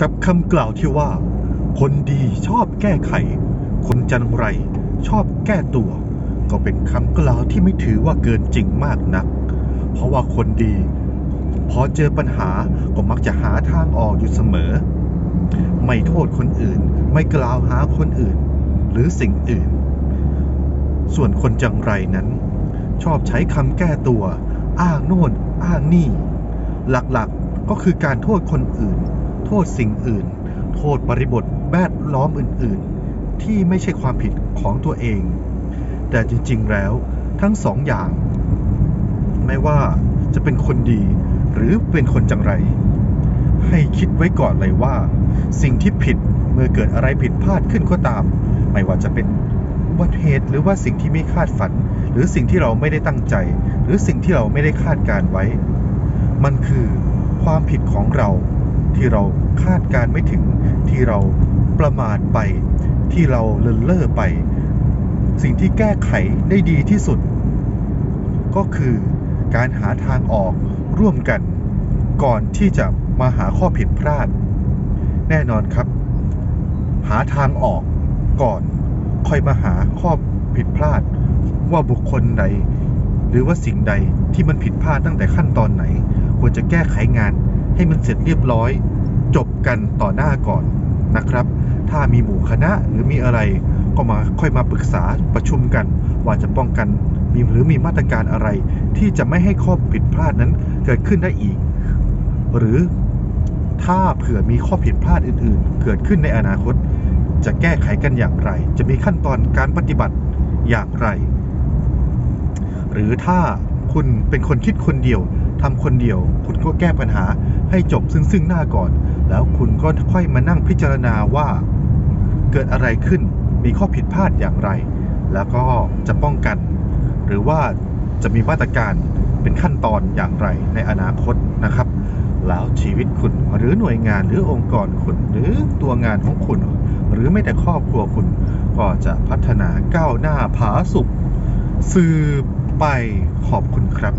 กับคำกล่าวที่ว่า คนดีชอบแก้ไข คนจันไรชอบแก้ตัว ก็เป็นคำกล่าวที่ไม่ถือว่าเกินจริงมากนัก เพราะว่าคนดี พอเจอปัญหาก็มักจะหาทางออกอยู่เสมอ ไม่โทษคนอื่น ไม่กล่าวหาคนอื่น หรือสิ่งอื่น ส่วนคนจังไรนั้น ชอบใช้คำแก้ตัว อ้างโน่น อ้างนี่ หลักๆก็คือการโทษคนอื่น โทษสิ่งอื่น โทษบริบทแวดล้อมอื่น ๆ ที่ไม่ใช่ความผิดของตัวเอง แต่จริง ๆ แล้วทั้งสองอย่าง ไม่ว่าจะเป็นคนดีหรือเป็นคนจังไร ให้คิดไว้ก่อนเลยว่า สิ่งที่ผิดเมื่อเกิดอะไรผิดพลาดขึ้นก็ตาม ไม่ว่าจะเป็นอุบัตเหตุหรือว่าสิ่งที่ไม่คาดฝัน หรือสิ่งที่เราไม่ได้ตั้งใจ หรือสิ่งที่เราไม่ได้คาดการไว้ มันคือความผิดของเรา ที่เราคาดการไม่ถึงที่เราประมาทไป ที่เราเลินเล่อไป สิ่งที่แก้ไขได้ดีที่สุด ก็คือการหาทางออกร่วมกัน ก่อนที่จะมาหาข้อผิดพลาด แน่นอนครับ หาทางออกก่อนค่อยมาหาข้อผิดพลาด ว่าบุคคลใดหรือว่าสิ่งใดที่มันผิดพลาดตั้งแต่ขั้นตอนไหน ควรจะแก้ไขงาน ให้มันเสร็จเรียบร้อย จบกันต่อหน้าก่อนนะครับ ถ้ามีหมู่คณะหรือมีอะไรก็มาค่อยมาปรึกษาประชุมกัน ว่าจะป้องกันมีหรือมีมาตรการอะไร ที่จะไม่ให้ข้อผิดพลาดนั้นเกิดขึ้นได้อีก หรือถ้าเผื่อมีข้อผิดพลาดอื่น ๆ เกิดขึ้นในอนาคต จะแก้ไขกันอย่างไร จะมีขั้นตอนการปฏิบัติอย่างไร หรือถ้าคุณเป็นคนคิดคนเดียว ทำคนเดียว คุณก็แก้ปัญหาให้จบซึ่งซึ่งหน้าก่อน แล้วคุณก็ค่อยมานั่งพิจารณาว่า เกิดอะไรขึ้นมีข้อผิดพลาดอย่างไร แล้วก็จะป้องกัน หรือว่าจะมีมาตรการเป็นขั้นตอนอย่างไรในอนาคตนะครับ แล้วชีวิตคุณหรือหน่วยงานหรือองค์กรคุณหรือตัวงานของคุณ หรือไม่แต่ครอบครัวคุณ ก็จะพัฒนาก้าวหน้าผาสุกสืบไปขอบคุณครับ